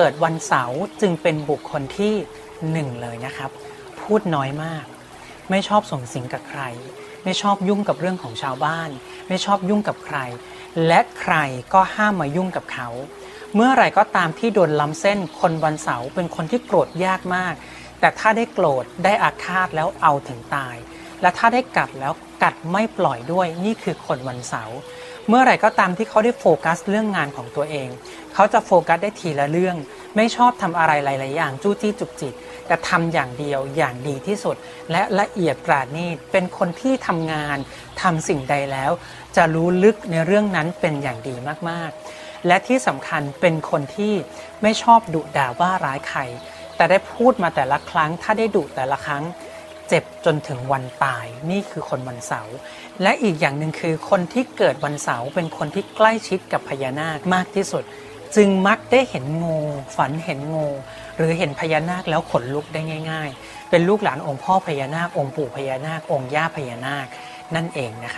เกิดวันเสาร์จึงเป็นบุคคลที่หนึ่งเลยนะครับ พูดน้อยมาก ไม่ชอบส่งสิงกับใคร ไม่ชอบยุ่งกับเรื่องของชาวบ้าน ไม่ชอบยุ่งกับใคร และใครก็ห้ามมายุ่งกับเขา เมื่อไรก็ตามที่โดนล้ำเส้นคนวันเสาร์เป็นคนที่โกรธยากมาก แต่ถ้าได้โกรธได้อาฆาตแล้วเอาถึงตาย และถ้าได้กัดแล้วกัดไม่ปล่อยด้วยนี่คือคนวันเสาร์ เมื่อไหร่ก็ตามที่เขาได้โฟกัสเรื่องงานของตัวเอง เขาจะโฟกัสได้ทีละเรื่อง ไม่ชอบทำอะไรหลาย ๆ อย่างจู้จี้จุกจิกแต่ทำอย่างเดียวอย่างดีที่สุด และละเอียดปราณีตเป็นคนที่ทำงานทำสิ่งใดแล้ว จะรู้ลึกในเรื่องนั้นเป็นอย่างดีมาก ๆ และที่สำคัญเป็นคนที่ไม่ชอบดุด่าว่าร้ายใครแต่ได้พูดมาแต่ละครั้งถ้าได้ดุแต่ละครั้ง เจ็บจนถึงวันตายนี่คือคนวันเสาร์และอีกอย่างหนึ่งคือคนที่เกิดวันเสาร์เป็นคนที่ใกล้ชิดกับพญานาคมากที่สุด จึงมักได้เห็นงูฝันเห็นงู หรือเห็นพญานาคแล้วขนลุกได้ง่าย ๆ เป็นลูกหลานองค์พ่อพญานาคองค์ปู่พญานาคองค์ย่าพญานาคนั่นเองนะคะ